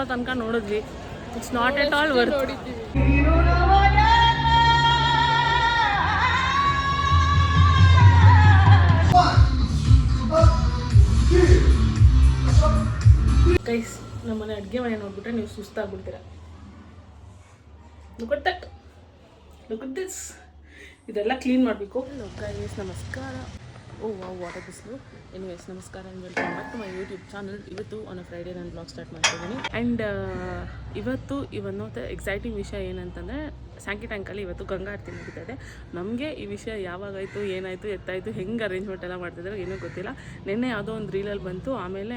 ನೋಡೋ ತನಕ ನೋಡಿದ್ವಿ. It's not at all worth guys ನಮ್ಮನೆ ಅಡುಗೆ ಮನೆ ನೋಡ್ಬಿಟ್ರೆ ನೀವು ಸುಸ್ತಾಗ್ಬಿಡ್ತೀರ. ಲುಕ್ ದಿಸ್ ಇದೆಲ್ಲ ಕ್ಲೀನ್ ಮಾಡಬೇಕು. ಗೈಸ್ ನಮಸ್ಕಾರ. ಓ, ವಾವ್ ವಾಟರ್ ಬಿಸಿಲು. ಎನಿವೇಸ್ ನಮಸ್ಕಾರ and welcome back to my YouTube channel ಇವತ್ತು ಆನ್ ಫ್ರೈಡೇ ನಾನು ಬ್ಲಾಗ್ ಸ್ಟಾರ್ಟ್ ಮಾಡ್ತಿದ್ದೀನಿ ಆ್ಯಂಡ್ ಇವತ್ತು ಇವನ್ನೊಂದು ಎಕ್ಸೈಟಿಂಗ್ ವಿಷಯ ಏನಂತಂದರೆ ಸ್ಯಾಂಕಿ ಟ್ಯಾಂಕಲ್ಲಿ ಇವತ್ತು ಗಂಗಾ ಆರತಿ ನಡೀತಾ ಇದೆ. ನಮಗೆ ಈ ವಿಷಯ ಯಾವಾಗಾಯಿತು, ಏನಾಯಿತು, ಎತ್ತಾಯಿತು, ಹೆಂಗೆ ಅರೇಂಜ್ಮೆಂಟ್ ಎಲ್ಲ ಮಾಡ್ತಿದ್ದಾರೆ ಏನೂ ಗೊತ್ತಿಲ್ಲ. ನಿನ್ನೆ ಯಾವುದೋ ಒಂದು ರೀಲಲ್ಲಿ ಬಂತು. ಆಮೇಲೆ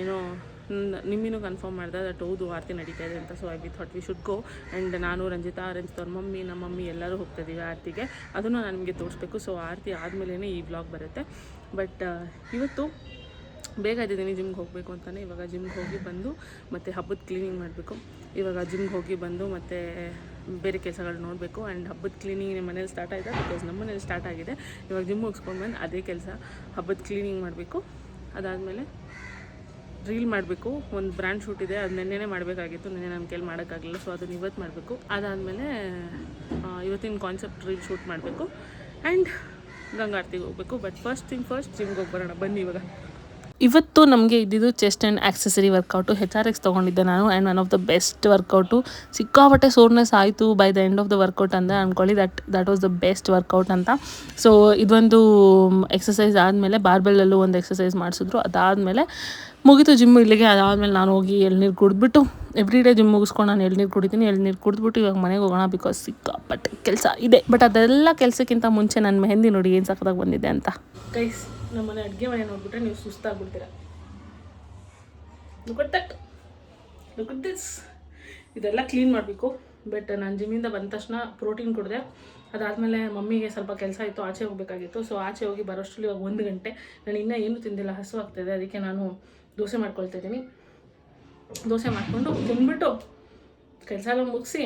ಏನೋ ನಿಮ್ಮಿನೂ ಕನ್ಫರ್ಮ್ ಮಾಡಿದೆ ದಟ್ ಹೌದು, ಆರತಿ ನಡೀತಾ ಇದೆ ಅಂತ. So I we thought we should go and ನಾನು, ರಂಜಿತಾ ರಂಜಿತ್ ಅವ್ರ ಮಮ್ಮಿ, ನಮ್ಮ ಮಮ್ಮಿ ಎಲ್ಲರೂ ಹೋಗ್ತಾ ಇದ್ದೀವಿ ಆರತಿಗೆ. ಅದನ್ನು ನಾನು ನಿಮಗೆ ತೋರಿಸ್ಬೇಕು. ಸೊ ಆರತಿ ಆದಮೇಲೆ ಈ ಬ್ಲಾಗ್ ಬರುತ್ತೆ. ಬಟ್ ಇವತ್ತು ಬೇಗ ಇದ್ದೀನಿ ಜಿಮ್ಗೆ ಹೋಗಬೇಕು ಅಂತಲೇ ಇವಾಗ ಜಿಮ್ಗೆ ಹೋಗಿ ಬಂದು ಮತ್ತು ಹಬ್ಬದ ಕ್ಲೀನಿಂಗ್ ಮಾಡಬೇಕು. ಇವಾಗ ಜಿಮ್ಗೆ ಹೋಗಿ ಬಂದು ಮತ್ತು ಬೇರೆ ಕೆಲಸಗಳು ನೋಡಬೇಕು. ಆ್ಯಂಡ್ ಹಬ್ಬದ ಕ್ಲೀನಿಂಗ್ ನಿಮ್ಮ ಮನೇಲಿ ಸ್ಟಾರ್ಟ್ ಆಗಿದೆ ಬಿಕಾಸ್ ನಮ್ಮ ಮನೇಲಿ ಸ್ಟಾರ್ಟ್ ಆಗಿದೆ. ಇವಾಗ ಜಿಮ್ ಮುಗಿಸ್ಕೊಂಡು ಬಂದು ಅದೇ ಕೆಲಸ. ಹಬ್ಬದ ಕ್ಲೀನಿಂಗ್ ಮಾಡಬೇಕು. ಅದಾದಮೇಲೆ ರೀಲ್ ಮಾಡಬೇಕು, ಒಂದು ಬ್ರ್ಯಾಂಡ್ ಶೂಟ್ ಇದೆ, ಅದು ನೆನ್ನೆನೇ ಮಾಡಬೇಕಾಗಿತ್ತು, ನೆನ್ನೆ ನನ್ನ ಕೈಲಿ ಮಾಡೋಕ್ಕಾಗಲಿಲ್ಲ ಸೊ ಅದನ್ನು ಇವತ್ತು ಮಾಡಬೇಕು. ಅದಾದಮೇಲೆ ಇವತ್ತಿನ ಕಾನ್ಸೆಪ್ಟ್ ರೀಲ್ ಶೂಟ್ ಮಾಡಬೇಕು. ಆ್ಯಂಡ್ ಗಂಗಾರ್ತಿಗೆ ಹೋಗಬೇಕು. ಬಟ್ ಫಸ್ಟ್ ಥಿಂಗ್ ಫಸ್ಟ್ ಜಿಮ್ಗೆ ಹೋಗಿ ಬರೋಣ ಬನ್ನಿ ಇವಾಗ. ಇವತ್ತು ನಮಗೆ ಇದ್ದಿದ್ದು chest and accessory workout H R X ತೊಗೊಂಡಿದ್ದೆ ನಾನು and one of the best workout ಸಿಕ್ಕಾಪಟ್ಟೆ ಸೋರ್ನೆಸ್ ಆಯಿತು by the end of the workout ಅಂದರೆ ಅಂದ್ಕೊಳ್ಳಿ that that was the best workout ಅಂತ. ಸೊ ಇದೊಂದು ಎಕ್ಸಸೈಸ್ ಆದಮೇಲೆ ಬಾರ್ಬೆಲಲ್ಲೂ ಒಂದು ಎಕ್ಸಸೈಸ್ ಮಾಡಿಸಿದ್ರು. ಅದಾದಮೇಲೆ ಮುಗೀತು ಜಿಮ್ಮು ಇಲ್ಲಿಗೆ, ಅದಾದಮೇಲೆ ನಾನು ಹೋಗಿ ಎಳ್ನೀರು ಕುಡಿದ್ಬಿಟ್ಟು ಎವ್ರಿ ಡೇ ಜಿಮ್ ಮುಗಿಸ್ಕೊಂಡು ನಾನು ಎಳ್ನೀರು ಕುಡಿತೀನಿ, ಎಳ್ನೀರು ಕುಡಿದ್ಬಿಟ್ಟು ಇವಾಗ ಮನೆಗೆ ಹೋಗೋಣ ಬಿಕಾಸ್ ಸಿಕ್ಕಾಪಟ್ಟೆ ಕೆಲಸ ಇದೆ. ಬಟ್ ಅದೆಲ್ಲ ಕೆಲಸಕ್ಕಿಂತ ಮುಂಚೆ ನನ್ನ ಮೆಹಂದಿ ನೋಡಿ ಏನು ಸಕ್ಕದಾಗ ಬಂದಿದೆ ಅಂತ. ಕೈಸ್ ನಮ್ಮ ಮನೆ ಅಡುಗೆ ಮನೆ ನೋಡ್ಬಿಟ್ರೆ ನೀವು ಸುಸ್ತಾಗ್ಬಿಡ್ತೀರ. ಇದೆಲ್ಲ ಕ್ಲೀನ್ ಮಾಡಬೇಕು. ಬಟ್ ನಾನು ಜಿಮ್ಮಿಂದ ಬಂದ ತಕ್ಷಣ ಪ್ರೋಟೀನ್ ಕುಡಿದೆ. ಅದಾದಮೇಲೆ ಮಮ್ಮಿಗೆ ಸ್ವಲ್ಪ ಕೆಲಸ ಇತ್ತು, ಆಚೆ ಹೋಗಬೇಕಾಗಿತ್ತು. ಸೊ ಆಚೆ ಹೋಗಿ ಬರೋಷ್ಟರಲ್ಲಿ ಇವಾಗ ಒಂದು ಗಂಟೆ. ನಾನು ಇನ್ನೂ ಏನೂ ತಿಂದಿಲ್ಲ, ಹಸು ಆಗ್ತಾಯಿದೆ ಅದಕ್ಕೆ ನಾನು ದೋಸೆ ಮಾಡ್ಕೊಳ್ತಿದ್ದೀನಿ ದೋಸೆ ಮಾಡಿಕೊಂಡು ತಿಂದ್ಬಿಟ್ಟು ಕೆಲಸ ಎಲ್ಲ ಮುಗಿಸಿ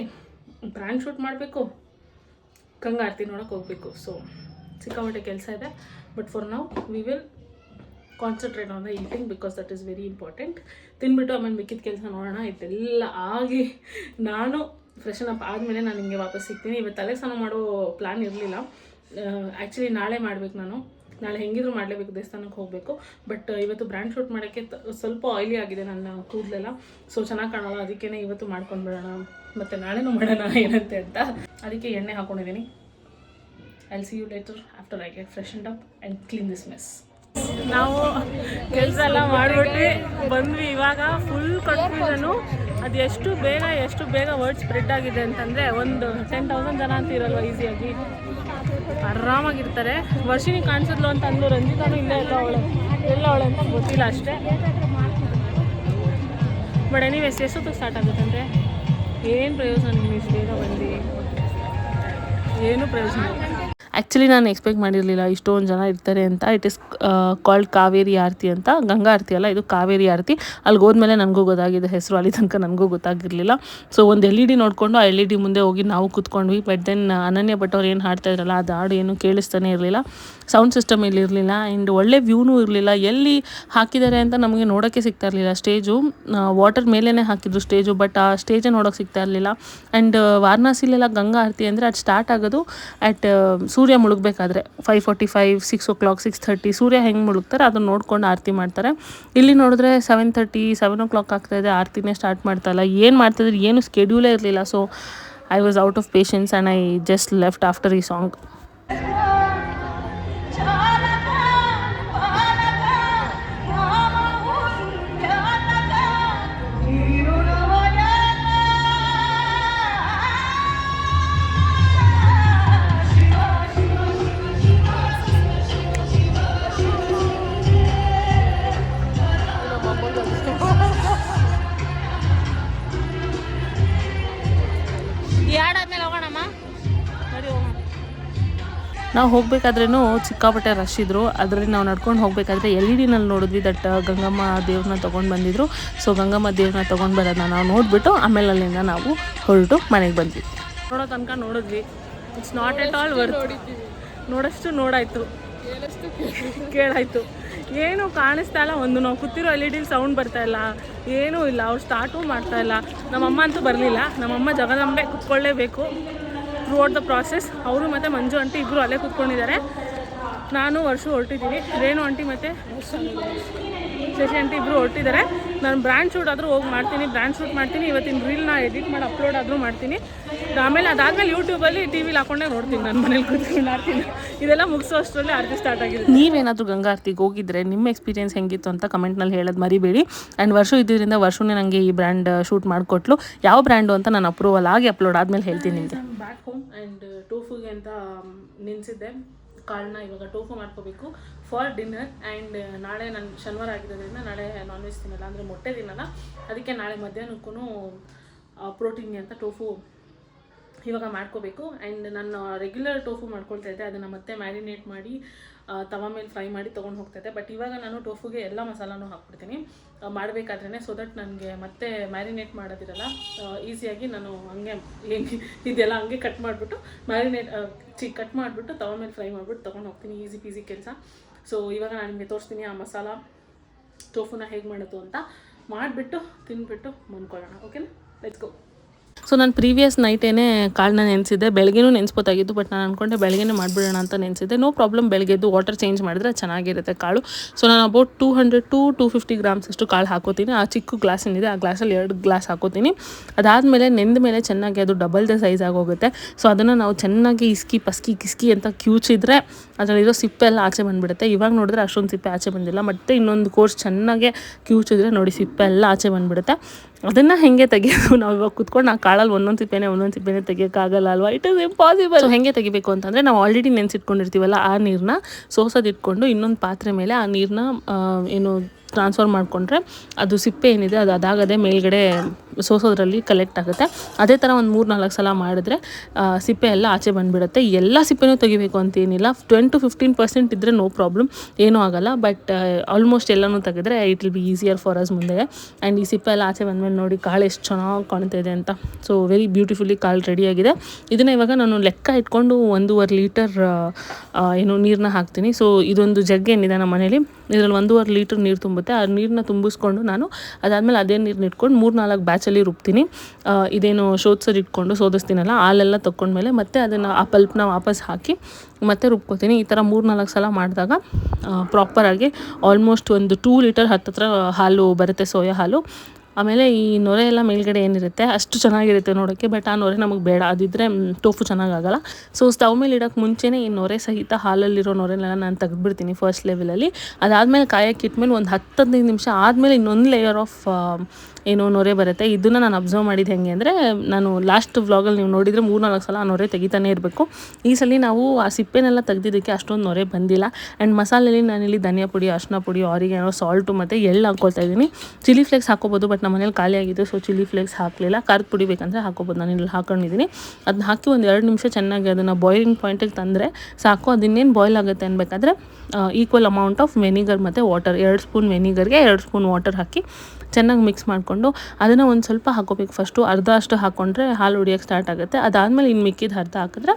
ಬ್ರ್ಯಾಂಡ್ ಶೂಟ್ ಮಾಡಬೇಕು. ಗಂಗಾ ಆರತಿ ನೋಡೋಕೆ ಹೋಗಬೇಕು. ಸೊ ಸಿಕ್ಕಾಪಟ್ಟೆ ಕೆಲಸ ಇದೆ. ಬಟ್ ಫಾರ್ ನಾವು we will concentrate on the eating because that is very important ತಿನ್ಬಿಟ್ಟು ಆಮೇಲೆ ಮಿಕ್ಕಿದ ಕೆಲಸ ನೋಡೋಣ. ಇದೆಲ್ಲ ಆಗಿ ನಾನು ಫ್ರೆಶನ್ ಅಪ್ ಆದಮೇಲೆ ನಾನು ನಿಮಗೆ ವಾಪಸ್ ಸಿಗ್ತೀನಿ. ಇವತ್ತು ತಲೆ ಸ್ನಾನ ಮಾಡೋ ಪ್ಲ್ಯಾನ್ ಇರಲಿಲ್ಲ. ಆ್ಯಕ್ಚುಲಿ ನಾಳೆ ಮಾಡಬೇಕು ನಾನು. ನಾಳೆ ಹೆಂಗಿದ್ರು ಮಾಡಲೇಬೇಕು ದೇವಸ್ಥಾನಕ್ಕೆ ಹೋಗಬೇಕು. ಬಟ್ ಇವತ್ತು ಬ್ರ್ಯಾಂಡ್ ಶೂಟ್ ಮಾಡೋಕ್ಕೆ ಸ್ವಲ್ಪ ಆಯ್ಲಿ ಆಗಿದೆ ನನ್ನ ಕೂದಲೆಲ್ಲ. ಸೊ ಚೆನ್ನಾಗಿ ಕಾಣಲ್ಲ ಅದಕ್ಕೇ ಇವತ್ತು ಮಾಡ್ಕೊಂಡು ಬಿಡೋಣ. ಮತ್ತು ನಾಳೆನೂ ಮಾಡೋಣ, ಏನಂತೆ ಅಂತ. ಅದಕ್ಕೆ ಎಣ್ಣೆ ಹಾಕೊಂಡಿದ್ದೀನಿ. I see you later after I get fresh and up and clean this mess ನಾವು ಕೆಲಸ ಎಲ್ಲ ಮಾಡಿಬಿಟ್ಟು ಬಂದ್ವಿ. ಇವಾಗ ಫುಲ್ ಕನ್ಫ್ಯೂಷನು ಅದು ಎಷ್ಟು ಬೇಗ ಎಷ್ಟು ಬೇಗ ವರ್ಡ್ ಸ್ಪ್ರೆಡ್ ಆಗಿದೆ ಅಂತಂದರೆ ಒಂದು ಟೆನ್ ತೌಸಂಡ್ ಜನ ಅಂತ ಇರಲ್ವ ಈಸಿಯಾಗಿ ಆರಾಮಾಗಿರ್ತಾರೆ. ವರ್ಷಿನಿ ಕಾಣಿಸಿದ್ಲು ಅಂತ ಅಂದು ರಂಜಿತಾನು ಇಲ್ಲೇ ಇಲ್ಲ ಅವಳೆ. ಎಲ್ಲ ಅವಳೆ ಅಂತ ಗೊತ್ತಿಲ್ಲ ಅಷ್ಟೇ. ಬಟ್ ಎನಿವೇಸ್ ಎಷ್ಟೊತ್ತಿಗೆ ಸ್ಟಾರ್ಟ್ ಆಗುತ್ತೆ ಅಂದರೆ? ಏನು ಪ್ರಯೋಜನ ನಿಮ್ಮ ಇಷ್ಟು ಬೇಗ ಬಂದು? ಏನು ಪ್ರಯೋಜನ? ಆ್ಯಕ್ಚುಲಿ ನಾನು ಎಕ್ಸ್ಪೆಕ್ಟ್ ಮಾಡಿರಲಿಲ್ಲ. ಇಷ್ಟೊಂದು ಜನ ಇರ್ತಾರೆ ಅಂತ. It is called Kaveri Aarti ಅಂತ. ಗಂಗಾ ಆರತಿ ಅಲ್ಲ, ಇದು ಕಾವೇರಿ ಆರತಿ. ಅಲ್ಲಿ ಹೋದ್ಮೇಲೆ ನನಗೂ ಗೊತ್ತಾಗಿದೆ, ಹೆಸರು ಅಲ್ಲಿ ತನಕ ನನಗೂ ಗೊತ್ತಾಗಿರಲಿಲ್ಲ. ಸೊ ಒಂದು ಎಲ್ ಇ ಡಿ ನೋಡಿಕೊಂಡು ಆ ಎಲ್ ಇ ಡಿ ಮುಂದೆ ಹೋಗಿ ನಾವು ಕೂತ್ಕೊಂಡ್ವಿ. ಬಟ್ ದೆನ್ ಅನನ್ಯ ಭಟ್ ಅವ್ರು ಏನು ಹಾಡ್ತಾ ಇದ್ರಲ್ಲ, ಅದು ಹಾಡು ಏನು ಕೇಳಿಸ್ತಾನೆ ಇರಲಿಲ್ಲ. ಸೌಂಡ್ ಸಿಸ್ಟಮ್ ಇಲ್ಲಿ ಇರಲಿಲ್ಲ ಆ್ಯಂಡ್ ಒಳ್ಳೆ ವ್ಯೂನೂ ಇರಲಿಲ್ಲ. ಎಲ್ಲಿ ಹಾಕಿದ್ದಾರೆ ಅಂತ ನಮಗೆ ನೋಡೋಕ್ಕೆ ಸಿಗ್ತಾ ಇರಲಿಲ್ಲ ಸ್ಟೇಜು. ವಾಟರ್ ಮೇಲೇ ಹಾಕಿದ್ರು ಸ್ಟೇಜು ಬಟ್ ಆ ಸ್ಟೇಜೇ ನೋಡೋಕೆ ಸಿಗ್ತಾ ಇರಲಿಲ್ಲ. ಆ್ಯಂಡ್ ವಾರಣಾಸಿಲೆಲ್ಲ ಗಂಗಾ ಆರತಿ ಅಂದರೆ ಅದು ಸ್ಟಾರ್ಟ್ ಆಗೋದು ಅಟ್ ಸೂರ್ಯ ಮುಳುಗಬೇಕಾದ್ರೆ. Five forty five six o'clock six thirty ಸೂರ್ಯ ಹೆಂಗೆ ಮುಳುಗ್ತಾರೆ ಅದನ್ನು ನೋಡ್ಕೊಂಡು ಆರತಿ ಮಾಡ್ತಾರೆ. ಇಲ್ಲಿ ನೋಡಿದ್ರೆ seven thirty seven o'clock ಆಗ್ತಾಯಿದೆ ಆರತಿನೇ ಸ್ಟಾರ್ಟ್ ಮಾಡ್ತಾಯಿಲ್ಲ ಏನು ಮಾಡ್ತಾಯಿದ್ರೆ ಏನು ಸ್ಕೆಡ್ಯೂಲೇ ಇರಲಿಲ್ಲ. So I was out of patience and I just left after ಈ ಸಾಂಗ್ ನಾವು ಹೋಗ್ಬೇಕಾದ್ರೂ ಸಿಕ್ಕಾಪಟ್ಟೆ ರಶ್ ಇದ್ರು. ಅದರಲ್ಲಿ ನಾವು ನಡ್ಕೊಂಡು ಹೋಗಬೇಕಾದ್ರೆ ಎಲ್ ಇ ಡಿನಲ್ಲಿ ನೋಡಿದ್ವಿ ದಟ್ ಗಂಗಮ್ಮ ದೇವ್ರನ್ನ ತೊಗೊಂಡು ಬಂದಿದ್ರು. ಸೊ ಗಂಗಮ್ಮ ದೇವ್ರನ್ನ ತೊಗೊಂಡು ಬರೋದನ್ನ ನಾವು ನೋಡಿಬಿಟ್ಟು ಆಮೇಲೆ ಅಲ್ಲಿಂದ ನಾವು ಹೊರಟು ಮನೆಗೆ ಬಂದ್ವಿ. ನೋಡೋ ತನಕ ನೋಡಿದ್ವಿ. It's not at all worth ನೋಡಷ್ಟು ನೋಡಾಯ್ತು. ಕೇಳಾಯ್ತು. ಏನು ಕಾಣಿಸ್ತಾ ಇಲ್ಲ. ಒಂದು ನಾವು ಕೂತಿರೋ ಎಲ್ ಇ ಡಿಲಿ ಸೌಂಡ್ ಬರ್ತಾ ಇಲ್ಲ. ಏನೂ ಇಲ್ಲ. ಅವ್ರು ಸ್ಟಾರ್ಟು ಮಾಡ್ತಾ ಇಲ್ಲ. ನಮ್ಮಮ್ಮ ಅಂತೂ ಬರಲಿಲ್ಲ. ನಮ್ಮಮ್ಮ ಜಗದಂಬೆ ಕುತ್ಕೊಳ್ಳೇಬೇಕು. ಥ್ರೂ ದ ಪ್ರಾಸೆಸ್ ಅವರು ಮತ್ತು ಮಂಜು ಆಂಟಿ ಇಬ್ಬರು ಅಲ್ಲೇ ಕೂತ್ಕೊಂಡಿದ್ದಾರೆ. ನಾನು, ವರ್ಷ ಹೊರಟಿದ್ದೀನಿ. ರೇಣು ಆಂಟಿ ಮತ್ತು ಶಶಿ ಆಂಟಿ ಇಬ್ಬರು ಹೊರಟಿದ್ದಾರೆ. ನಾನು ಬ್ರ್ಯಾಂಡ್ ಶೂಟ್ ಆದರೂ ಹೋಗಿ ಮಾಡ್ತೀನಿ ಬ್ರ್ಯಾಂಡ್ ಶೂಟ್ ಮಾಡ್ತೀನಿ. ಇವತ್ತಿನ ರೀಲ್ನ ಎಡಿಟ್ ಮಾಡಿ ಅಪ್ಲೋಡ್ ಆದರೂ ಮಾಡ್ತೀನಿ. ಆಮೇಲೆ ಅದಾದಮೇಲೆ ಯೂಟ್ಯೂಬಲ್ಲಿ ಟಿ ವಿಲಿ ಹಾಕೊಂಡೇ ನೋಡ್ತೀನಿ ನಾನು ಮನೇಲಿ ಕೂತ್ಕೊಂಡು ಇದೆಲ್ಲ ಮುಗಿಸೋ ಅಷ್ಟರಲ್ಲಿ ಆರತಿ ಸ್ಟಾರ್ಟ್ ಆಗಿದೆ. ನೀವೇನಾದರೂ ಗಂಗಾ ಆರ್ತಿಗೆ ಹೋಗಿದ್ರೆ ನಿಮ್ಮ ಎಕ್ಸ್ಪೀರಿಯನ್ಸ್ ಹೆಂಗಿತ್ತು ಅಂತ ಕಮೆಂಟ್ನಲ್ಲಿ ಹೇಳೋದು ಮರಿಬೇಡಿ. ಆ್ಯಂಡ್ ವರ್ಷ ಇದ್ದಿದ್ದರಿಂದ ವರ್ಷನೇ ನನಗೆ ಈ ಬ್ರ್ಯಾಂಡ್ ಶೂಟ್ ಮಾಡಿಕೊಟ್ಲು. ಯಾವ ಬ್ರ್ಯಾಂಡು ಅಂತ ನಾನು ಅಪ್ರೂವಲ್ ಆಗಿ ಅಪ್ಲೋಡ್ ಆದಮೇಲೆ ಹೇಳ್ತೀನಿ ನಿಮಗೆ. ಬ್ಯಾಕ್ ಹೋಮ್ ಆ್ಯಂಡ್ ಟೋಫುಗೆ ಅಂತ ನೆನೆಸಿದ್ದೆ. ಕಾಳನ್ನ ಇವಾಗ ಟೋಫು ಮಾಡ್ಕೋಬೇಕು ಫಾರ್ ಡಿನ್ನರ್ ಆ್ಯಂಡ್ ನಾಳೆ ನಾನು ಶನಿವಾರ ಆಗಿರೋದ್ರಿಂದ ನಾಳೆ ನಾನ್ ವೆಜ್ ತಿನ್ನಲ್ಲ, ಅಂದರೆ ಮೊಟ್ಟೆ ತಿನ್ನಲ್ಲ. ಅದಕ್ಕೆ ನಾಳೆ ಮಧ್ಯಾಹ್ನಕ್ಕೂ ಪ್ರೋಟೀನ್ಗೆ ಅಂತ ಟೋಫು ಇವಾಗ ಮಾಡ್ಕೋಬೇಕು. ಆ್ಯಂಡ್ ನಾನು ರೆಗ್ಯುಲರ್ ಟೋಫು ಮಾಡ್ಕೊಳ್ತಾ ಇದ್ದೆ. ಅದನ್ನು ಮತ್ತೆ ಮ್ಯಾರಿನೇಟ್ ಮಾಡಿ ತವ ಮೇಲೆ ಫ್ರೈ ಮಾಡಿ ತೊಗೊಂಡು ಹೋಗ್ತೈತೆ ಬಟ್ ಇವಾಗ ನಾನು ಟೋಫುಗೆ ಎಲ್ಲ ಮಸಾಲಾನು ಹಾಕ್ಬಿಡ್ತೀನಿ. ಮಾಡಬೇಕಾದ್ರೇ ಸೊ ದಟ್ ನನಗೆ ಮತ್ತೆ ಮ್ಯಾರಿನೇಟ್ ಮಾಡೋದಿರಲ್ಲ. ಈಸಿಯಾಗಿ ನಾನು ಹಂಗೆ ಇದೆಲ್ಲ ಹಂಗೆ ಕಟ್ ಮಾಡಿಬಿಟ್ಟು ಮ್ಯಾರಿನೇಟ್ ಚಿ ಕಟ್ ಮಾಡಿಬಿಟ್ಟು ತವ ಮೇಲೆ ಫ್ರೈ ಮಾಡಿಬಿಟ್ಟು ತೊಗೊಂಡು ಹೋಗ್ತೀನಿ. ಈಸಿ ಪೀಸಿ ಕೆಲಸ. ಸೊ ಇವಾಗ ನಾನು ನಿಮಗೆ ತೋರಿಸ್ತೀನಿ ಆ ಮಸಾಲ. ಟೋಫುನ ಹೇಗೆ ಮಾಡೋದು ಅಂತ. ಮಾಡಿಬಿಟ್ಟು, ತಿನ್ಬಿಟ್ಟು ಮುಂದ್ಕೊಳ್ಳೋಣ ಓಕೆನಾ ಲೆಟ್ಸ್ ಗೋ ಸೊ ನಾನು ಪ್ರೀವಿಯಸ್ ನೈಟೇನೆ ಕಾಳನ್ನ ನೆನೆಸಿದ್ದೆ ಬೆಳಗ್ಗೆನೂ ನೆನೆಸ್ಬೋದಾಗಿತ್ತು ಬಟ್ ನಾನು ಅಂದ್ಕೊಂಡೆ ಬೆಳಗ್ಗೆನೇ ಮಾಡಿಬಿಡೋಣ ಅಂತ ನೆನೆಸಿದ್ದೆ. ನೋ ಪ್ರಾಬ್ಲಮ್ ಬೆಳಗ್ಗೆದ್ದು ವಾಟರ್ ಚೇಂಜ್ ಮಾಡಿದ್ರೆ ಚೆನ್ನಾಗಿರುತ್ತೆ ಕಾಳು. ಸೊ ನಾನು about two hundred to two fifty grams ಅಷ್ಟು ಕಾಳು ಹಾಕೋತೀನಿ. ಆ ಚಿಕ್ಕ ಗ್ಲಾಸ್ ಏನಿದೆ, ಆ ಗ್ಲಾಸಲ್ಲಿ ಎರಡು ಗ್ಲಾಸ್ ಹಾಕೋತೀನಿ. ಅದಾದಮೇಲೆ ನೆಂದ ಮೇಲೆ ಚೆನ್ನಾಗಿ ಅದು ಡಬಲ್ ದ ಸೈಜ್ ಆಗೋಗುತ್ತೆ. ಸೊ ಅದನ್ನು ನಾವು ಚೆನ್ನಾಗಿ ಇಸ್ಕಿ, ಪಸ್ಕಿ, ಕಿಸ್ಕಿ ಅಂತ ಕ್ಯೂಚಿದ್ರೆ ಅದರಲ್ಲಿರೋ ಸಿಪ್ಪೆ ಎಲ್ಲ ಆಚೆ ಬಂದುಬಿಡುತ್ತೆ. ಇವಾಗ ನೋಡಿದ್ರೆ ಅಷ್ಟೊಂದು ಸಿಪ್ಪೆ ಆಚೆ ಬಂದಿಲ್ಲ, ಮತ್ತೆ ಇನ್ನೊಂದು ಕೋರ್ಸ್ ಚೆನ್ನಾಗೆ ಕ್ಯೂಚಿದ್ರೆ ನೋಡಿ ಸಿಪ್ಪೆ ಎಲ್ಲ ಆಚೆ ಬಂದುಬಿಡುತ್ತೆ. ಅದನ್ನು ಹೆಂಗೆ ತೆಗೆಯೋದು ನಾವು ಇವಾಗ ಕುತ್ಕೊಂಡು ನಾವು ಕಾಳಲ್ಲಿ ಒಂದೊಂದು ಸಿಪ್ಪೆನೆ ಒಂದೊಂದು ಸಿಪ್ಪೆನೆ ತೆಗಿಯೋಕ್ಕಾಗಲ್ಲ ಅಲ್ವಾ? ಇಟ್ ಇಸ್ ಇಂಪಾಸಿಬಲ್ ಹೆಂಗೆ ತೆಗಿಬೇಕು ಅಂತಂದರೆ ನಾವು ಆಲ್ರೆಡಿ ನೆನೆಸಿಟ್ಕೊಂಡಿರ್ತೀವಲ್ಲ ಆ ನೀರನ್ನ ಸೋಸೋದಿಟ್ಕೊಂಡು ಇನ್ನೊಂದು ಪಾತ್ರೆ ಮೇಲೆ ಆ ನೀರನ್ನ ಏನು ಟ್ರಾನ್ಸ್ಫರ್ ಮಾಡಿಕೊಂಡ್ರೆ ಅದು ಸಿಪ್ಪೆ ಏನಿದೆ ಅದು ಅದಾಗದೆ ಮೇಲ್ಗಡೆ ಸೋಸೋದ್ರಲ್ಲಿ ಕಲೆಕ್ಟ್ ಆಗುತ್ತೆ. ಅದೇ ಥರ ಒಂದು ಮೂರು ನಾಲ್ಕು ಸಲ ಮಾಡಿದ್ರೆ ಸಿಪ್ಪೆ ಎಲ್ಲ ಆಚೆ ಬಂದುಬಿಡುತ್ತೆ. ಎಲ್ಲ ಸಿಪ್ಪೆನೂ ತೆಗಿಬೇಕು ಅಂತ ಏನಿಲ್ಲ. ಟೆನ್ ಟು ಫಿಫ್ಟೀನ್ ಪರ್ಸೆಂಟ್ ಇದ್ದರೆ ನೋ ಪ್ರಾಬ್ಲಮ್ ಏನೂ ಆಗಲ್ಲ. ಬಟ್ ಆಲ್ಮೋಸ್ಟ್ ಎಲ್ಲನೂ ತೆಗೆದ್ರೆ it will be easier for us ಮುಂದೆ. ಆ್ಯಂಡ್ ಈ ಸಿಪ್ಪೆ ಎಲ್ಲ ಆಚೆ ಬಂದಮೇಲೆ ನೋಡಿ ಕಾಳು ಎಷ್ಟು ಚೆನ್ನಾಗಿ ಕಾಣ್ತಾ ಇದೆ ಅಂತ. ಸೊ ವೆರಿ ಬ್ಯೂಟಿಫುಲ್ಲಿ ಕಾಳು ರೆಡಿಯಾಗಿದೆ ಇದನ್ನು ಇವಾಗ ನಾನು ಲೆಕ್ಕ ಇಟ್ಕೊಂಡು ಒಂದೂವರೆ ಲೀಟರ್ ಏನು ನೀರನ್ನ ಹಾಕ್ತೀನಿ. ಸೊ ಇದೊಂದು ಜಗ್ ಏನಿದೆ ನಮ್ಮ ಮನೇಲಿ. ಇದರಲ್ಲಿ ಒಂದೂವರೆ ಲೀಟರ್ ನೀರು ತುಂಬುತ್ತೆ ಆ ನೀರನ್ನ ತುಂಬಿಸ್ಕೊಂಡು ನಾನು ಅದಾದಮೇಲೆ ಅದೇ ನೀರನ್ನ ಇಟ್ಕೊಂಡು ಮೂರು ನಾಲ್ಕು ಬ್ಯಾಚಲ್ಲಿ ರುಬ್ತೀನಿ. ಇದೇನು ಶೋಧಿಸೋದು ಇಟ್ಕೊಂಡು ಸೋದಿಸ್ತೀನಲ್ಲ, ಹಾಲೆಲ್ಲ ತಗೊಂಡ್ಮೇಲೆ ಮತ್ತೆ ಅದನ್ನು ಆ ಪಲ್ಪ್ನ ವಾಪಸ್ ಹಾಕಿ ಮತ್ತೆ ರುಬ್ಕೋತೀನಿ. ಈ ಥರ ಮೂರು ನಾಲ್ಕು ಸಲ ಮಾಡಿದಾಗ ಪ್ರಾಪರಾಗಿ ಆಲ್ಮೋಸ್ಟ್ ಒಂದು ಟೂ ಲೀಟರ್ ಹತ್ತತ್ರ ಹಾಲು ಬರುತ್ತೆ, ಸೋಯಾ ಹಾಲು. ಆಮೇಲೆ ಈ ನೊರೆ ಎಲ್ಲ ಮೇಲ್ಗಡೆ ಏನಿರುತ್ತೆ, ಅಷ್ಟು ಚೆನ್ನಾಗಿರುತ್ತೆ ನೋಡೋಕ್ಕೆ ಬಟ್ ಆ ನೊರೆ ನಮಗೆ ಬೇಡ. ಅದಿದ್ದರೆ ಟೋಫು ಚೆನ್ನಾಗಾಗಲ್ಲ. ಸೊ ಸ್ಟವ್ ಮೇಲೆ ಇಡೋಕ್ಕೆ ಮುಂಚೆನೇ ಈ ನೊರೆ ಸಹಿತ ಹಾಲಲ್ಲಿರೋ ನೊರೆನೆಲ್ಲ ನಾನು ತೆಗೆದ್ಬಿಡ್ತೀನಿ ಫಸ್ಟ್ ಲೆವೆಲಲ್ಲಿ ಅದಾದಮೇಲೆ ಕಾಯಕ್ಕೆ ಇಟ್ಮೇಲೆ ಒಂದು ಹತ್ತು ಹದಿನೈದು ನಿಮಿಷ ಆದಮೇಲೆ ಇನ್ನೊಂದು ಲೇಯರ್ ಆಫ್ ಏನೋ ನೊರೆ ಬರುತ್ತೆ. ಇದನ್ನು ನಾನು ಅಬ್ಸರ್ವ್ ಮಾಡಿದ್ದು ಹೆಂಗೆ ಅಂದರೆ, ನಾನು ಲಾಸ್ಟ್ ವ್ಲಾಗಲ್ಲಿ ನೀವು ನೋಡಿದರೆ ಮೂರು ನಾಲ್ಕು ಸಲ ಆ ನೊರೆ ತೆಗಿತಾನೆ ಇರಬೇಕು. ಈ ಸಲ ನಾವು ಆ ಸಿಪ್ಪೆನೆಲ್ಲ ತೆಗ್ದಿದ್ದಕ್ಕೆ ಅಷ್ಟೊಂದು ನೊರೆ ಬಂದಿಲ್ಲ. ಆ್ಯಂಡ್ ಮಸಾಲೆಯಲ್ಲಿ ನಾನಿಲ್ಲಿ ಧನಿಯಾ ಪುಡಿ, ಅರ್ಶಿನ ಪುಡಿ ಆರಿಗೇನೋ ಸಾಲ್ಟು ಮತ್ತು ಎಳ್ಳು ಹಾಕ್ಕೊಳ್ತಾ ಇದ್ದೀನಿ. ಚಿಲ್ಲಿ ಫ್ಲೇಕ್ಸ್ ಹಾಕೋಬೋದು ಬಟ್ ನಮ್ಮ ಮನೇಲಿ ಖಾಲಿ ಆಗಿದೆ ಸೊ ಚಿಲ್ಲಿ ಫ್ಲೇಕ್ಸ್ ಹಾಕಲಿಲ್ಲ. ಖಾರದ ಪುಡಿ ಬೇಕಂದರೆ ಹಾಕೋಬೋದು. ನಾನು ಇಲ್ಲಿ ಹಾಕೊಂಡಿದ್ದೀನಿ ಅದನ್ನ ಹಾಕಿ ಒಂದು ಎರಡು ನಿಮಿಷ ಚೆನ್ನಾಗಿ ಅದನ್ನು ಬಾಯ್ಲಿಂಗ್ ಪಾಯಿಂಟಿಗೆ ತಂದರೆ ಸಾಕು. ಅದನ್ನೇನು ಬಾಯ್ಲ್ ಆಗುತ್ತೆ ಅನ್ಬೇಕಾದ್ರೆ ಈಕ್ವಲ್ ಅಮೌಂಟ್ ಆಫ್ ವೆನಿಗರ್ ಮತ್ತು ವಾಟರ್ ಎರಡು ಸ್ಪೂನ್ ವೆನಿಗರ್ಗೆ ಎರಡು ಸ್ಪೂನ್ ವಾಟರ್ ಹಾಕಿ ಚೆನ್ನಾಗಿ ಮಿಕ್ಸ್ ಮಾಡಿಕೊಂಡು ಅದನ್ನು ಒಂದು ಸ್ವಲ್ಪ ಹಾಕೋಬೇಕು. ಫಸ್ಟು ಅರ್ಧ ಅಷ್ಟು ಹಾಕ್ಕೊಂಡ್ರೆ ಹಾಲು ಹೊಡಿಯೋಕ್ಕೆ ಸ್ಟಾರ್ಟ್ ಆಗುತ್ತೆ. ಅದಾದಮೇಲೆ ಇನ್ನು ಮಿಕ್ಕಿದ ಅರ್ಧ ಹಾಕಿದ್ರೆ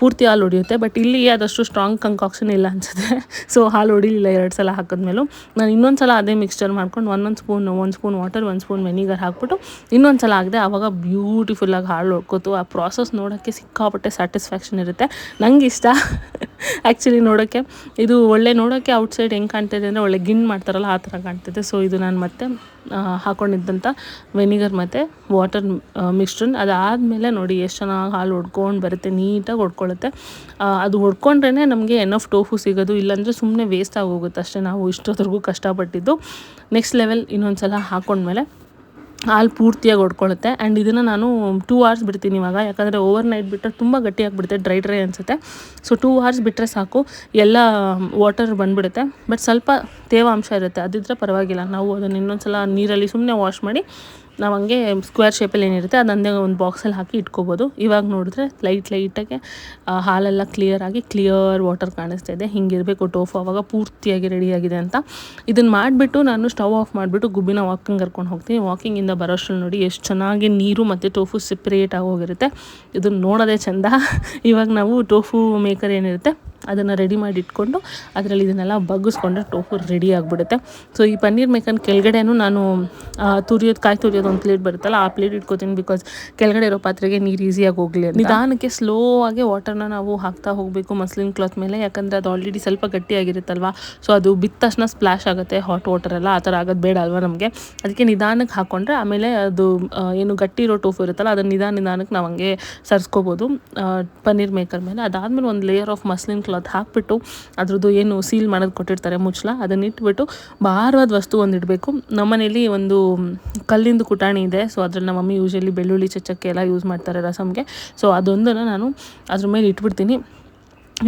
ಪೂರ್ತಿ ಹಾಲು ಹೊಡಿಯುತ್ತೆ ಬಟ್ ಇಲ್ಲಿ ಅದಷ್ಟು ಸ್ಟ್ರಾಂಗ್ ಕಂಕಾಕ್ಷನ್ ಇಲ್ಲ ಅನಿಸುತ್ತೆ. ಸೊ ಹಾಲು ಹೊಡಿಲಿಲ್ಲ ಎರಡು ಸಲ ಹಾಕಿದ್ಮೇಲೂ. ನಾನು ಇನ್ನೊಂದು ಸಲ ಅದೇ ಮಿಕ್ಸ್ಚರ್ ಮಾಡ್ಕೊಂಡು ಒಂದೊಂದು ಸ್ಪೂನ್ ಒಂದು ಸ್ಪೂನ್ ವಾಟರ್ ಒಂದು ಸ್ಪೂನ್ ವೆನಿಗರ್ ಹಾಕ್ಬಿಟ್ಟು ಇನ್ನೊಂದು ಸಲ ಆಗಿದೆ ಆವಾಗ ಬ್ಯೂಟಿಫುಲ್ಲಾಗಿ ಹಾಲು ಹೊಡ್ಕೋತು ಆ ಪ್ರಾಸೆಸ್ ನೋಡೋಕ್ಕೆ ಸಿಕ್ಕಾಪಟ್ಟೆ ಸ್ಯಾಟಿಸ್ಫ್ಯಾಕ್ಷನ್ ಇರುತ್ತೆ. ನಂಗೆ ಇಷ್ಟ. ಆ್ಯಕ್ಚುಲಿ ನೋಡೋಕ್ಕೆ ಇದು ಒಳ್ಳೆ ನೋಡೋಕ್ಕೆ ಔಟ್ಸೈಡ್ ಹೆಂಗೆ ಕಾಣ್ತಿದೆ ಅಂದರೆ ಒಳ್ಳೆ ಗಿನ್ ಮಾಡ್ತಾರಲ್ಲ, ಆ ಥರ ಕಾಣ್ತಿದೆ. ಸೊ ಇದು ನಾನು ಮತ್ತೆ ಹಾಕೊಂಡಿದ್ದಂಥ ವೆನಿಗರ್ ಮತ್ತು ವಾಟರ್ ಮಿಕ್ಸ್ಚರ್ನ ಅದಾದಮೇಲೆ ನೋಡಿ ಎಷ್ಟು ಚೆನ್ನಾಗಿ ಹಾಲು ಹೊಡ್ಕೊಂಡು ಬರುತ್ತೆ, ನೀಟಾಗಿ ಹೊಡ್ಕೊಳ್ಳುತ್ತೆ ಅದು ಹೊಡ್ಕೊಂಡ್ರೇ ನಮಗೆ ಎನಫ್ ಟೋಫು ಸಿಗೋದು, ಇಲ್ಲಾಂದರೆ ಸುಮ್ಮನೆ ವೇಸ್ಟ್ ಆಗೋಗುತ್ತೆ ಅಷ್ಟೇ ನಾವು ಇಷ್ಟೊತ್ತರೆಗೂ ಕಷ್ಟಪಟ್ಟಿದ್ದು. ನೆಕ್ಸ್ಟ್ ಲೆವೆಲ್ ಇನ್ನೊಂದು ಸಲ ಹಾಕ್ಕೊಂಡ್ಮೇಲೆ ಹಾಲು ಪೂರ್ತಿಯಾಗಿ ಹೊಡ್ಕೊಳ್ಳುತ್ತೆ ಆ್ಯಂಡ್ ಇದನ್ನು ನಾನು ಟೂ ಅವರ್ಸ್ ಬಿಡ್ತೀನಿ ಇವಾಗ. ಯಾಕಂದರೆ ಓವರ್ ನೈಟ್ ಬಿಟ್ಟರೆ ತುಂಬ ಗಟ್ಟಿಯಾಗಿಬಿಡುತ್ತೆ ಡ್ರೈ ಡ್ರೈ ಅನಿಸುತ್ತೆ. ಸೊ ಟೂ ಅವರ್ಸ್ ಬಿಟ್ಟರೆ ಸಾಕು. ಎಲ್ಲ ವಾಟರ್ ಬಂದುಬಿಡುತ್ತೆ. ಬಟ್ ಸ್ವಲ್ಪ ತೇವಾಂಶ ಇರುತ್ತೆ. ಅದಿದ್ದರೆ ಪರವಾಗಿಲ್ಲ. ನಾವು ಅದನ್ನು ಇನ್ನೊಂದು ಸಲ ನೀರಲ್ಲಿ ಸುಮ್ಮನೆ ವಾಶ್ ಮಾಡಿ ನಾವು ಹಂಗೆ ಸ್ಕ್ವೇರ್ ಶೇಪಲ್ಲಿ ಏನಿರುತ್ತೆ ಅದೊಂದೇ ಒಂದು ಬಾಕ್ಸಲ್ಲಿ ಹಾಕಿ ಇಟ್ಕೋಬೋದು. ಇವಾಗ ನೋಡಿದ್ರೆ ಲೈಟ್ ಲೈಟಾಗಿ ಹಾಲೆಲ್ಲ ಕ್ಲಿಯರ್ ಆಗಿ ಕ್ಲಿಯರ್ ವಾಟರ್ ಕಾಣಿಸ್ತಾ ಇದೆ. ಹಿಂಗಿರಬೇಕು ಟೋಫು ಅವಾಗ ಪೂರ್ತಿಯಾಗಿ ರೆಡಿಯಾಗಿದೆ ಅಂತ. ಇದನ್ನು ಮಾಡಿಬಿಟ್ಟು ನಾನು ಸ್ಟವ್ ಆಫ್ ಮಾಡಿಬಿಟ್ಟು ಗುಬ್ಬಿನ ವಾಕಿಂಗ್ ಕರ್ಕೊಂಡು ಹೋಗ್ತೀನಿ. ವಾಕಿಂಗಿಂದ ಬರೋಷ್ಟ್ರಲ್ಲಿ ನೋಡಿ ಎಷ್ಟು ಚೆನ್ನಾಗಿ ನೀರು ಮತ್ತು ಟೋಫು ಸೆಪ್ರೇಟ್ ಆಗಿ ಹೋಗಿರುತ್ತೆ. ಇದನ್ನು ನೋಡೋದೇ ಚೆಂದ. ಇವಾಗ ನಾವು ಟೋಫು ಮೇಕರ್ ಏನಿರುತ್ತೆ ಅದನ್ನು ರೆಡಿ ಮಾಡಿ ಇಟ್ಕೊಂಡು ಅದರಲ್ಲಿ ಇದನ್ನೆಲ್ಲ ಬಗ್ಗಿಸ್ಕೊಂಡ್ರೆ ಟೋಫು ರೆಡಿ ಆಗಿಬಿಡುತ್ತೆ. ಸೊ ಈ ಪನ್ನೀರ್ ಮೇಕನ್ ಕೆಳಗಡೆನೂ ನಾನು ತುರಿಯೋದು, ಕಾಯಿ ತುರಿಯೋದು ಒಂದು ಪ್ಲೇಟ್ ಬರುತ್ತಲ್ಲ, ಆ ಪ್ಲೇಟ್ ಇಟ್ಕೋತೀನಿ ಬಿಕಾಸ್ ಕೆಳಗಡೆ ಇರೋ ಪಾತ್ರೆಗೆ ನೀರು ಈಸಿಯಾಗಿ ಹೋಗಲಿ ನಿಧಾನಕ್ಕೆ ಸ್ಲೋ ಆಗಿ ವಾಟರ್ನ ನಾವು ಹಾಕ್ತಾ ಹೋಗಬೇಕು ಮಸ್ಲಿನ್ ಕ್ಲಾತ್ ಮೇಲೆ, ಯಾಕಂದರೆ ಅದು ಆಲ್ರೆಡಿ ಸ್ವಲ್ಪ ಗಟ್ಟಿಯಾಗಿರುತ್ತಲ್ವ ಸೊ ಅದು ಬಿತ್ತ ತಕ್ಷಣ ಸ್ಪ್ಲಾಶ್ ಆಗುತ್ತೆ ಹಾಟ್ ವಾಟರ್ ಎಲ್ಲ ಆ ಥರ ಆಗೋದು ಬೇಡ ಅಲ್ವಾ ನಮಗೆ? ಅದಕ್ಕೆ ನಿಧಾನಕ್ಕೆ ಹಾಕ್ಕೊಂಡ್ರೆ ಆಮೇಲೆ ಅದು ಏನು ಗಟ್ಟಿ ಇರೋ ಟೋಫು ಇರುತ್ತಲ್ಲ, ಅದನ್ನು ನಿಧಾನ ನಿಧಾನಕ್ಕೆ ನಾವು ಹಂಗೆ ಸರ್ಸ್ಕೋಬೋದು ಪನ್ನೀರ್ ಮೇಕರ್ ಮೇಲೆ. ಅದಾದಮೇಲೆ ಒಂದು ಲೇಯರ್ ಆಫ್ ಮಸ್ಲಿನ್ ಕ್ಲಾತ್ ಹಾಕ್ಬಿಟ್ಟು ಅದ್ರದ್ದು ಏನು ಸೀಲ್ ಮಾಡೋದು ಕೊಟ್ಟಿರ್ತಾರೆ ಮುಚ್ಚಳ, ಅದನ್ನ ಇಟ್ಬಿಟ್ಟು ಭಾರವಾದ ವಸ್ತು ಒಂದು ಇಡಬೇಕು. ನಮ್ಮನೇಲಿ ಒಂದು ಕಲ್ಲಿಂದು ಕುಟಾಣಿ ಇದೆ ಸೊ ಅದ್ರಲ್ಲಿ ನಮ್ಮ ಮಮ್ಮಿ ಯೂಶಲಿ ಬೆಳ್ಳುಳ್ಳಿ ಚಚ್ಚಕ್ಕೆ ಎಲ್ಲ ಯೂಸ್ ಮಾಡ್ತಾರೆ ರಸಮ್ಗೆ ಸೊ ಅದೊಂದನ್ನು ನಾನು ಅದ್ರ ಮೇಲೆ ಇಟ್ಬಿಡ್ತೀನಿ.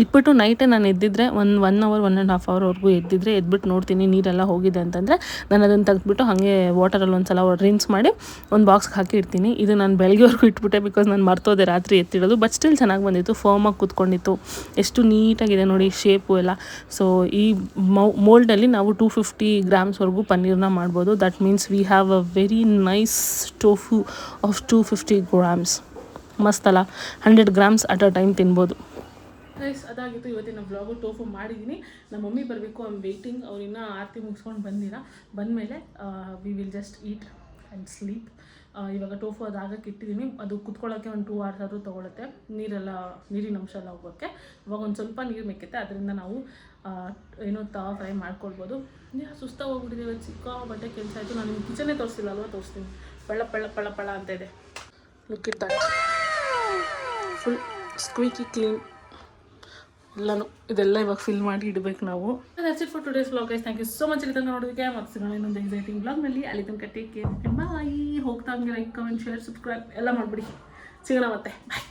ಇಟ್ಬಿಟ್ಟು ನೈಟೇ ನಾನು ಎದ್ದಿದ್ರೆ ಒಂದು one hour one and half ಅವರ್ವರೆಗೂ ಎದ್ದಿದ್ರೆ ಎದ್ಬಿಟ್ಟು ನೋಡ್ತೀನಿ ನೀರೆಲ್ಲ ಹೋಗಿದೆ ಅಂತಂದರೆ ನಾನು ಅದನ್ನು ತೆಗೆದ್ಬಿಟ್ಟು ಹಾಗೆ ವಾಟರಲ್ಲಿ ಒಂದು ಸಲ ರಿನ್ಸ್ ಮಾಡಿ ಒಂದು ಬಾಕ್ಸ್ಗೆ ಹಾಕಿ ಇಡ್ತೀನಿ ಇದು ನಾನು ಬೆಳಗ್ಗೆವರೆಗೂ ಇಟ್ಬಿಟ್ಟೆ ಬಿಕಾಸ್ ನಾನು ಮರ್ತೋದೆ ರಾತ್ರಿ ಎತ್ತಿಡೋದು ಬಟ್ ಸ್ಟಿಲ್ ಚೆನ್ನಾಗಿ ಬಂದಿತ್ತು ಫೋಮಾಗಿ ಕೂತ್ಕೊಂಡಿತ್ತು. ಎಷ್ಟು ನೀಟಾಗಿದೆ ನೋಡಿ ಶೇಪು ಎಲ್ಲ. ಸೊ ಈ ಮೌ ಮೋಲ್ಡಲ್ಲಿ ನಾವು ಟೂ ಫಿಫ್ಟಿ ಗ್ರಾಮ್ಸ್ವರೆಗೂ ಪನ್ನೀರ್ನ ಮಾಡ್ಬೋದು. That means we have a very nice tofu of two fifty grams ಮಸ್ತಲ್ಲ hundred grams at a time ತಿನ್ಬೋದು. ಗೈಸ್ ಅದಾಗಿತ್ತು ಇವತ್ತಿನ ವ್ಲಾಗು ಟೋಫು ಮಾಡಿದ್ದೀನಿ ನಮ್ಮ ಮಮ್ಮಿ ಬರಬೇಕು ಆಮ್ ವೇಟಿಂಗ್ ಅವ್ರಿನ್ನ ಆರತಿ ಮುಗಿಸ್ಕೊಂಡು ಬಂದಿಲ್ಲ ಬಂದಮೇಲೆ we will just eat and sleep ಇವಾಗ ಟೋಫು ಅದಾಗಕ್ಕೆ ಇಟ್ಟಿದ್ದೀನಿ ಅದು ಕುತ್ಕೊಳ್ಳೋಕ್ಕೆ ಒಂದು ಟೂ ಅವರ್ಸ್ ಆದರೂ ತೊಗೊಳುತ್ತೆ. ನೀರೆಲ್ಲ, ನೀರಿನ ಅಂಶ ಎಲ್ಲ ಹೋಗೋಕ್ಕೆ ಇವಾಗ ಒಂದು ಸ್ವಲ್ಪ ನೀರು ಮೆಕ್ಕುತ್ತೆ ಅದರಿಂದ ನಾವು ಏನೋ ತವಾ ಫ್ರೈ ಮಾಡ್ಕೊಳ್ಬೋದು. ಸುಸ್ತಾಗಿ ಹೋಗ್ಬಿಟ್ಟಿದೆ ಇವತ್ತು. ಸಿಕ್ಕಾಪಟ್ಟೆ ಕೆಲಸ ಆಯಿತು. ನಾನು ನಿಮ್ಮ ಕಿಚನೇ ತೋರಿಸಿಲ್ಲ ಅಲ್ವಾ ತೋರಿಸ್ತೀನಿ. ಪಳ್ಳ ಪಳ್ಳ ಪಳ್ಳ ಪಳ್ಳ ಅಂತ ಇದೆ. Look that full squeaky clean ಎಲ್ಲನೂ ಇದೆಲ್ಲ ಇವಾಗ ಫಿಲ್ ಮಾಡಿ ಇಡಬೇಕು ನಾವು. It for today's vlog is thank you so much ಇಲ್ಲಿ ತನಕ ನೋಡೋದಕ್ಕೆ ಮತ್ತೆ ಸಿಗೋಣ ಇನ್ನೊಂದು ಎಕ್ಸೈಟಿಂಗ್ ವ್ಲಾಗ್ನಲ್ಲಿ ಅಲ್ಲಿ ತನಕ ಟೇಕ್ ಕೇರ್ ಬಾಯ್ ಹೋಗ್ತಾ ಹಂಗೆ ಲೈಕ್ ಕಮೆಂಟ್ ಶೇರ್ ಸಬ್ಸ್ಕ್ರೈಬ್ ಎಲ್ಲ ಮಾಡಿಬಿಡಿ. ಸಿಗೋಣ ಮತ್ತೆ. ಬಾಯ್